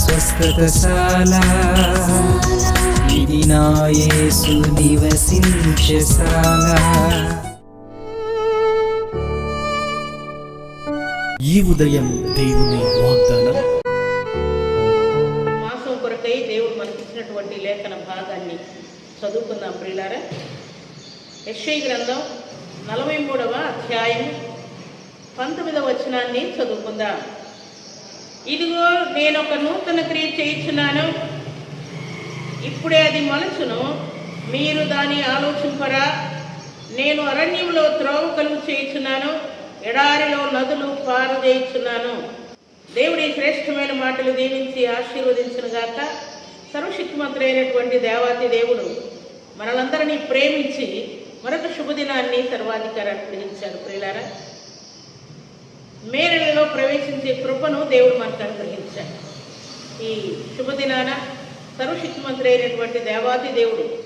స్వస్థతశాల. ఇది నా యేసు నివసించశాల ఈ ఉదయం దేవుని వాగ్దానం. మాసం కొరకై దేవుడు మనకిచ్చినటువంటి లేఖన భాగాన్ని చదువుకుందాం ప్రియులారా. యశ్వై గ్రంథం నలభై మూడవ అధ్యాయం పంతొమ్మిదవ వచనాన్ని చదువుకుందాం. ఇదిగో నేను ఒక నూతన క్రియ చేయించున్నాను. ఇప్పుడే అది మలచును. మీరు దాని ఆలోచింపరా. నేను అరణ్యంలో త్రోవ కలుగు చేయించున్నాను. ఎడారిలో నదులు పారదేయిచున్నాను. దేవుడి శ్రేష్టమైన మాటలు దీవించి ఆశీర్వదించిన గాక సర్వశక్తిమంతులైనటువంటి దేవాతి దేవుడు మనలందరినీ ప్రేమించి మరొక శుభదినాన్ని సర్వాధికారాన్ని గ్రహించారు ప్రియులారా మే ప్రవేశించే కృపను దేవుడు మనకు అనుగ్రహించాడు. ఈ శుభదినాన సర్వశక్తిమంతుడు అయినటువంటి దేవాది దేవుడు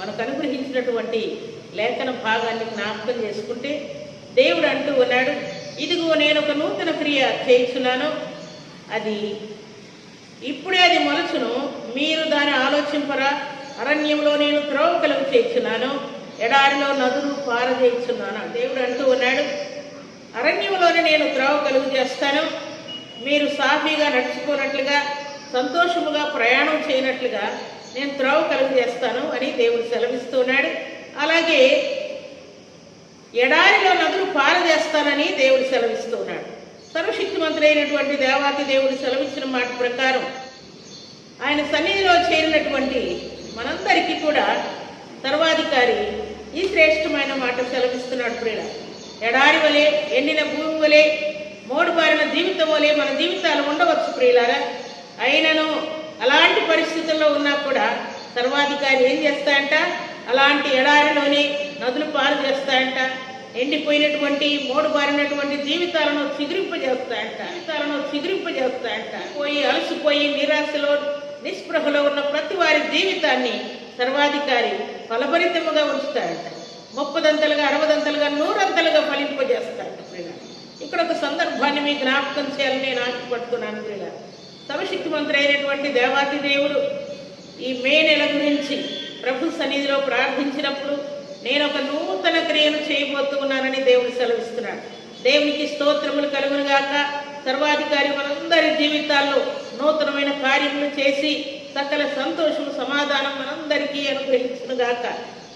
మనకు అనుగ్రహించినటువంటి లేఖన భాగాన్ని జ్ఞాపకం చేసుకుంటే దేవుడు అంటూ ఉన్నాడు ఇదిగో నేను ఒక నూతన క్రియ చేయించున్నాను. అది ఇప్పుడే అది మొలచును. మీరు దాన్ని ఆలోచింపరా. అరణ్యంలో నేను త్రోవ కలుగు చేయించున్నాను. ఎడారిలో నదులు పారజేయించున్నాను. దేవుడు అంటూ ఉన్నాడు అరణ్యంలోనే నేను త్రోవ కలుగు చేస్తాను. మీరు సాఫీగా నడుచుకున్నట్లుగా సంతోషముగా ప్రయాణం చేయనట్లుగా నేను త్రోవ కలుగు చేస్తాను అని దేవుడు సెలవిస్తున్నాడు. అలాగే ఎడారిలో నదులు పారదేస్తానని దేవుడు సెలవిస్తున్నాడు. సర్వశక్తిమంతుడైనటువంటి దేవాతి దేవుడు సెలవిచ్చిన మాట ప్రకారం ఆయన సన్నిధిలో చేరినటువంటి మనందరికీ కూడా సర్వాధికారి ఈ శ్రేష్టమైన మాట సెలవిస్తున్నాడు ప్రియుడు ఎడారి వలె ఎండిన భూమి వలె మోడుబారిన జీవితం వలె మన జీవితాలు ఉండవచ్చు ప్రియులారా. అయినను అలాంటి పరిస్థితుల్లో ఉన్నా కూడా సర్వాధికారి ఏం చేస్తాయంట? అలాంటి ఎడారిలోనే నదులు పాలు చేస్తాయంట. ఎండిపోయినటువంటి మోడుబారినటువంటి జీవితాలను చిగురింపజేస్తాయంట. జీవితాలను చిగురింపజేస్తాయంట. పోయి అలసిపోయి నిరాశలో నిస్పృహలో ఉన్న ప్రతి వారి జీవితాన్ని సర్వాధికారి ఫలభరితముగా ఉంచుతాడంట ముప్పదంతలుగా అరవదంతలుగా నూరంతలుగా ఫలింపజేస్తాడు ప్రియుల ఇక్కడ ఒక సందర్భాన్ని మీ జ్ఞాపకం చేయాలని నేను ఆశపడుతున్నాను ప్రియుల మంత్రి అయినటువంటి దేవాతి దేవుడు ఈ మే నెల గురించి ప్రభు సన్నిధిలో ప్రార్థించినప్పుడు నేను ఒక నూతన క్రియను చేయబోతున్నానని దేవుడు సెలవిస్తున్నాడు. దేవునికి స్తోత్రములు కలుగునుగాక సర్వాధికారి మనందరి జీవితాల్లో నూతనమైన కార్యములు చేసి సకల సంతోషము సమాధానం మనందరికీ అనుగ్రహించునుగాక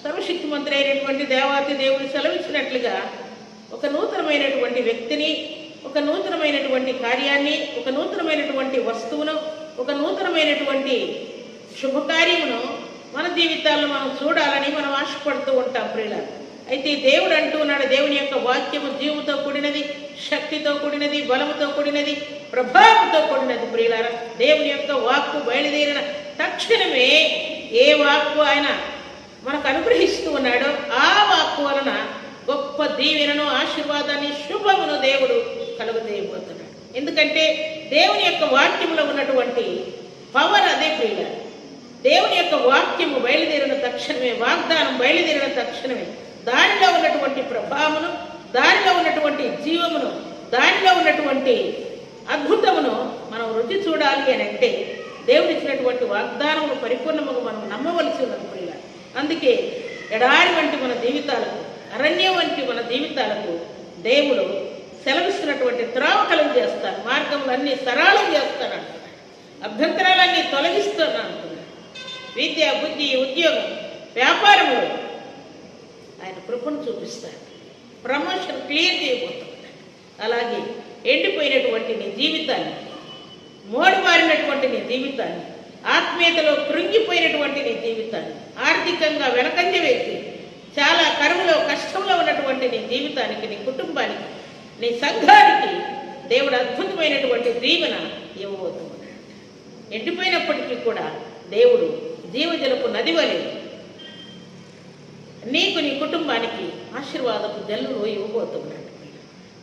సర్వశక్తిమంతుడైనటువంటి దేవాతి దేవుడు సెలవిచ్చినట్లుగా ఒక నూతనమైనటువంటి వ్యక్తిని ఒక నూతనమైనటువంటి కార్యాన్ని ఒక నూతనమైనటువంటి వస్తువును ఒక నూతనమైనటువంటి శుభకార్యమును మన జీవితాల్లో మనం చూడాలని మనం ఆశపడుతూ ఉంటాం ప్రియుల అయితే దేవుడు అంటున్నాడు దేవుని యొక్క వాక్యము జీవుతో కూడినది శక్తితో కూడినది బలముతో కూడినది ప్రభావంతో కూడినది ప్రియులారా. దేవుని యొక్క వాక్కు బయలుదేరిన తక్షణమే ఏ వాక్కు ఆయన మనకు అనుగ్రహిస్తూ ఉన్నాడో ఆ వాక్కు వలన గొప్ప దీవెనను ఆశీర్వాదాన్ని శుభమును దేవుడు కలుగజేయబోతున్నాడు. ఎందుకంటే దేవుని యొక్క వాక్యంలో ఉన్నటువంటి పవర్ అదే ప్రియుల దేవుని యొక్క వాక్యము బయలుదేరిన తక్షణమే వాగ్దానం బయలుదేరిన తక్షణమే దానిలో ఉన్నటువంటి ప్రభావమును దానిలో ఉన్నటువంటి జీవమును దానిలో ఉన్నటువంటి అద్భుతమును మనం రుచి చూడాలి అని అంటే దేవుడిచ్చినటువంటి వాగ్దానము పరిపూర్ణముగా మనం నమ్మవలసి ఉన్నది. అందుకే ఎడారి వంటి మన జీవితాలకు అరణ్యం వంటి మన జీవితాలకు దేవుడు సెలవిస్తున్నటువంటి త్రావకలం చేస్తాను మార్గములన్నీ సరళం చేస్తాను అంటున్నాడు. అభ్యంతరాలన్నీ తొలగిస్తాను అంటున్నాడు. విద్య బుద్ధి ఉద్యోగం వ్యాపారము ఆయన కృపను చూపిస్తాడు. ప్రమోషన్ క్లియర్ చేయబోతున్నాడు. అలాగే ఎండిపోయినటువంటి నీ జీవితాన్ని మోడుబారినటువంటి నీ జీవితాన్ని ఆత్మీయతలో కృంగిపోయినటువంటి నీ జీవితాన్ని ఆర్థికంగా వెనకంజ వేసి చాలా కరువులో కష్టంలో ఉన్నటువంటి నీ జీవితానికి నీ కుటుంబానికి నీ సంఘానికి దేవుడు అద్భుతమైనటువంటి దీవెన ఇవ్వబోతున్నాడు. ఎండిపోయినప్పటికీ కూడా దేవుడు జీవజలపు నది వలె నీకు నీ కుటుంబానికి ఆశీర్వాదపు జల్లులు ఇవ్వబోతున్నాడు.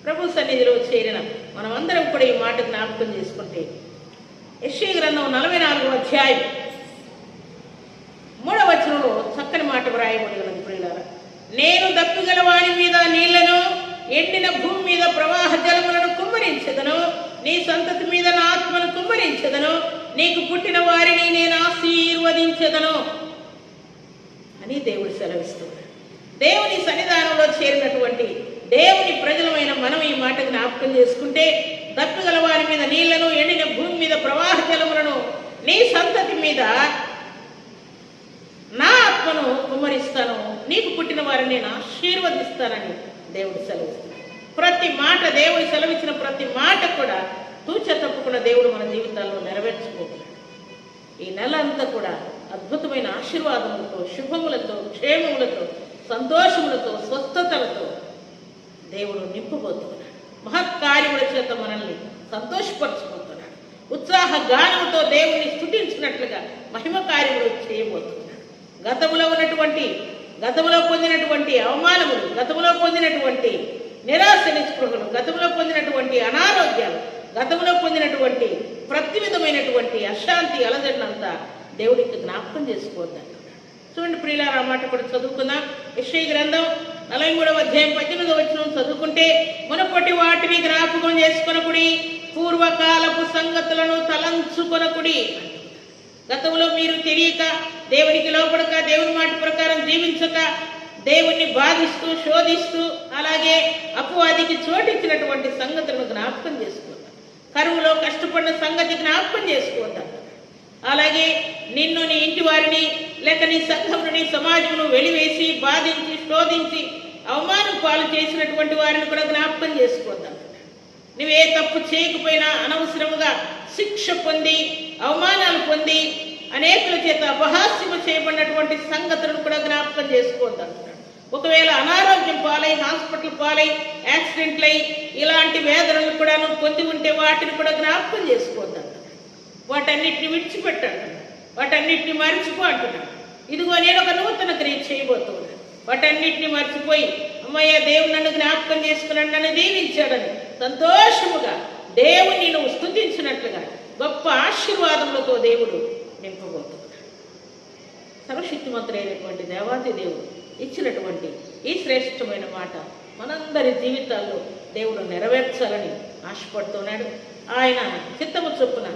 ప్రభు సన్నిధిలో చేరిన మనమందరం కూడా ఈ మాట జ్ఞాపకం చేసుకుంటే యశ్వ గ్రంథం నలభై నాలుగు అధ్యాయం మూడవ వచనంలో చక్కని మాట వ్రాయబడి ఉన్నది ప్రియులారా నేను దప్పిగల వాడి మీద నీళ్ళను ఎండిన భూమి మీద ప్రవాహ జలములను కుమ్మరించదను. నీ సంతతి మీద నా ఆత్మను కుమ్మరించదను. నీకు పుట్టిన వారిని నేను ఆశీర్వదించదను. అని దేవుడు సెలవిస్తున్నాడు. దేవుని సన్నిధానంలో చేరినటువంటి దేవుని ప్రజలమైన మనం ఈ మాట జ్ఞాపకం చేసుకుంటే దప్పుగల వారి మీద నీళ్ళను ఎండిన భూమి మీద ప్రవాహ జలములను నీ సంతతి మీద ఆత్మను కుమ్మరిస్తాను. నీకు పుట్టిన వారిని నేను ఆశీర్వదిస్తానని దేవుడు సెలవిస్తాను ప్రతి మాట దేవుడు సెలవిచ్చిన ప్రతి మాట కూడా తూచ తప్పకుండా దేవుడు మన జీవితాల్లో నెరవేర్చుకోతున్నాడు ఈ నెల అంతా కూడా అద్భుతమైన ఆశీర్వాదములతో శుభములతో క్షేమములతో సంతోషములతో స్వస్థతలతో దేవుడు నింపుబోతున్నాడు. మహత్కార్యముల చేత మనల్ని సంతోషపరచుకుంటున్నాడు ఉత్సాహ గానముతో దేవుని స్థుతించినట్లుగా మహిమ కార్యములు చేయబోతున్నాడు. గతములో ఉన్నటువంటి గతములో పొందినటువంటి అవమానములు గతములో పొందినటువంటి నిరాశ నిస్పృహలు గతంలో పొందినటువంటి అనారోగ్యాలు గతంలో పొందినటువంటి ప్రతి విధమైనటువంటి అశాంతి అలజడినంతా దేవుడికి జ్ఞాపకం చేసుకోవద్దంటున్నాడు చూడండి ప్రియులారా మాట కూడా చదువుకుందాం. యశ్వ గ్రంథం నలభై మూడవ అధ్యాయం పద్దెనిమిది వచ్చిన చదువుకుంటే మునపటి వాటిని జ్ఞాపకం చేసుకొనకుడి పూర్వకాలపు సంగతులను తలంచుకొనకుడి. గతంలో మీరు తెలియక దేవునికి లోపడక దేవుని మాట ప్రకారం జీవించక దేవుణ్ణి బాధిస్తూ శోధిస్తూ అలాగే అపవాదికి చోటిచ్చినటువంటి సంగతులను జ్ఞాపకం చేసుకోవద్దు కరువులో కష్టపడిన సంగతి జ్ఞాపకం చేసుకోవద్దు అలాగే నిన్ను నీ ఇంటి వారిని లేక నీ సంఘమును నీ సమాజమును వెలివేసి బాధించి శోధించి అవమానం పాలు చేసినటువంటి వారిని కూడా జ్ఞాపకం చేసుకోవద్దు నువ్వే తప్పు చేయకపోయినా అనవసరముగా శిక్ష పొంది అవమానాలు పొంది అనేకుల చేత అపహాస్యము చేయబడినటువంటి సంగతులను కూడా జ్ఞాపకం చేసుకోవద్దు ఒకవేళ అనారోగ్యం పాలై హాస్పిటల్ పాలై యాక్సిడెంట్లు ఇలాంటి వేదనలు కూడా నువ్వు పొంది ఉంటే వాటిని కూడా జ్ఞాపకం చేసుకోవద్దు వాటన్నిటిని విడిచిపెట్టాడు వాటన్నిటిని మర్చిపో అంటున్నాడు. ఇదిగో నేను ఒక నూతన క్రియ చేయబోతున్నాను. వాటన్నిటిని మర్చిపోయి అమ్మయ్య దేవుడు నన్ను జ్ఞాపకం చేసుకున్నాడు నన్ను దీవించాడని సంతోషముగా దేవుని నువ్వు స్థుతించినట్లుగా గొప్ప ఆశీర్వాదములతో దేవుడు నింపబోతున్నాడు. సర్వశక్తిమంతుడైనటువంటి దేవాది దేవుడు ఇచ్చినటువంటి ఈ శ్రేష్టమైన మాట మనందరి జీవితాల్లో దేవుడు నెరవేర్చాలని ఆశపడుతున్నాడు. ఆయన చిత్తము చొప్పున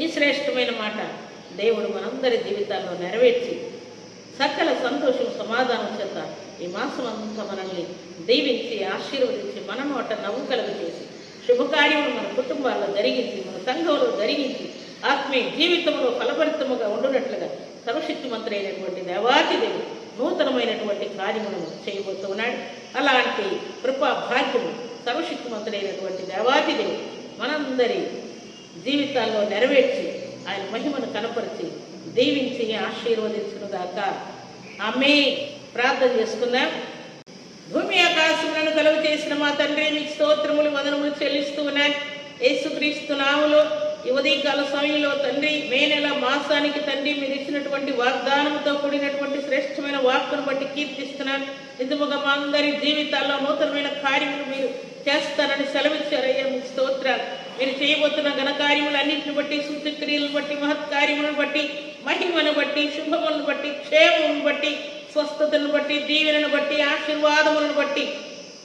ఈ శ్రేష్టమైన మాట దేవుడు మనందరి జీవితాల్లో నెరవేర్చి సకల సంతోషం సమాధానం చేత ఈ మాసం అంతా మనల్ని దీవించి ఆశీర్వదించి మన నోట నవ్వు కలుగు చేసి శుభకార్యములు మన కుటుంబాల్లో జరిగించి మన సంఘంలో జరిగించి ఆత్మీయ జీవితంలో ఫలభరితముగా ఉండునట్లుగా సర్వశక్తిమంతుడైనటువంటి దేవాతి దేవుడు నూతనమైనటువంటి కార్యములను చేయబోతున్నాడు అలాంటి కృపా భాగ్యము సర్వశక్తిమంతుడైనటువంటి దేవాతి దేవుడు మనందరి జీవితాల్లో నెరవేర్చి ఆయన మహిమను కనపరిచి దీవించి ఆశీర్వదించునుగాక. ఆమె ప్రార్థన చేసుకుందాం. భూమి ఆకాశములను కలుగు చేసిన మా తండ్రి మీకు స్తోత్రములు వదనములు చెల్లిస్తూ ఉన్నాయి యేసుక్రీస్తు నాములు ఉదయకాల సమయంలో తండ్రి మే నెల మాసానికి తండ్రి మీరు ఇచ్చినటువంటి వాగ్దానంతో కూడినటువంటి శ్రేష్టమైన వాక్కును బట్టి కీర్తిస్తున్నాను నిజముగా మా అందరి జీవితాల్లో నూతనమైన కార్యములు మీరు చేస్తారని సెలవిచ్చారయ్యా మీ స్తోత్రాలు. మీరు చేయబోతున్న ఘనకార్యములన్నింటిని బట్టి సూచక్రియలను బట్టి మహత్కార్యములను బట్టి మహిమను బట్టి శుభములను బట్టి క్షేమమును బట్టి స్వస్థతను బట్టి దీవెనను బట్టి ఆశీర్వాదములను బట్టి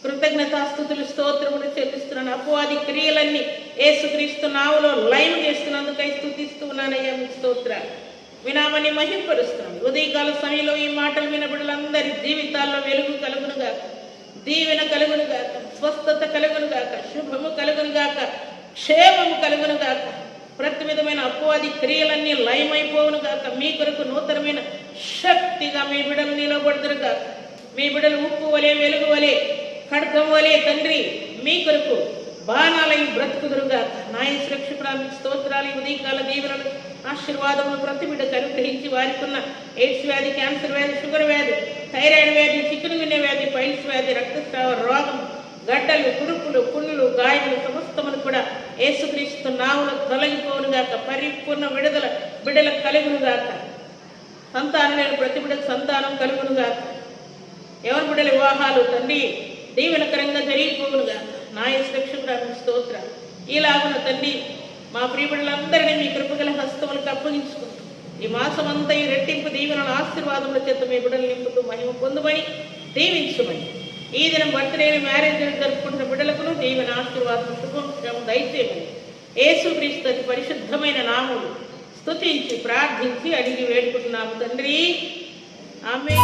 కృతజ్ఞతాస్థుతులు స్తోత్రములు చెల్లిస్తున్నాను. అపవాది క్రియలన్నీ ఏసుక్రీస్తు నావులో లైవ్ చేస్తున్నందుకై స్థుతిస్తూ ఉన్నానయ్యా మీ స్తోత్ర వినామని మహింపరుస్తున్నాను. ఉదయకాల సమయంలో ఈ మాటలు వినబడులందరి జీవితాల్లో వెలుగు కలుగునుగాక దీవెన కలుగునుగాక స్వస్థత కలుగునుగాక శుభము కలుగునుగాక క్షేమము కలుగునుగాక ప్రతి విధమైన అపవాది క్రియలన్నీ లయమైపోవునుగాక మీ కొరకు నూతనమైన శక్తిగా మీ బిడలు నిలబడుదురుగాక మీ బిడ్డలు ఉప్పు వలె వెలుగు వలె ఖడ్గం వలె తండ్రి మీ కొరకు బాణాలై బ్రతుకుదురుగా. నాయ సురక్షకురాలు స్తోత్రాలు ఉదయకాల దీవెనలు ఆశీర్వాదములు ప్రతి బిడ్డకు అనుగ్రహించి వారికున్న ఎయిడ్స్ వ్యాధి క్యాన్సర్ వ్యాధి షుగర్ వ్యాధి థైరాయిడ్ వ్యాధి చికెన్ గున్య వ్యాధి పైల్స్ వ్యాధి రక్తస్రావ రోగం గడ్డలు కురుపులు పున్నులు గాయములు సమస్తములు కూడా ఏసుక్రీస్తు నావులు తొలగిపోనుగాక. పరిపూర్ణ విడుదల బిడ్డలకు కలుగునుగాక. సంతానం లేని ప్రతి బిడ్డకు సంతానం కలుగునుగా. ఎవరి బిడ్డల వివాహాలు తండ్రి దీవెనకరంగా జరిగిపోవునుగా. నా సురక్షకుడు స్తోత్ర. ఈలాగున తండ్రి మా ప్రియబిడ్డలందరినీ మీ కృపగల హస్తములకు అప్పగించుకుంటూ ఈ మాసం అంతా ఈ రెట్టింపు దీవెనల ఆశీర్వాదముల చేత మీ బిడ్డలు నింపుతూ మహిమ పొందుమని దీవించుమని. ఈ దినం బర్త్డే మ్యారేజ్ జరుపుకుంటున్న బిడ్డలకు దీవెన ఆశీర్వాదం శుభం దయచేయమని. యేసుక్రీస్తు పరిశుద్ధమైన నామములు. స్తుతించి ప్రార్థించి అడిగి వేడుకుంటున్నాము తండ్రి. ఆమె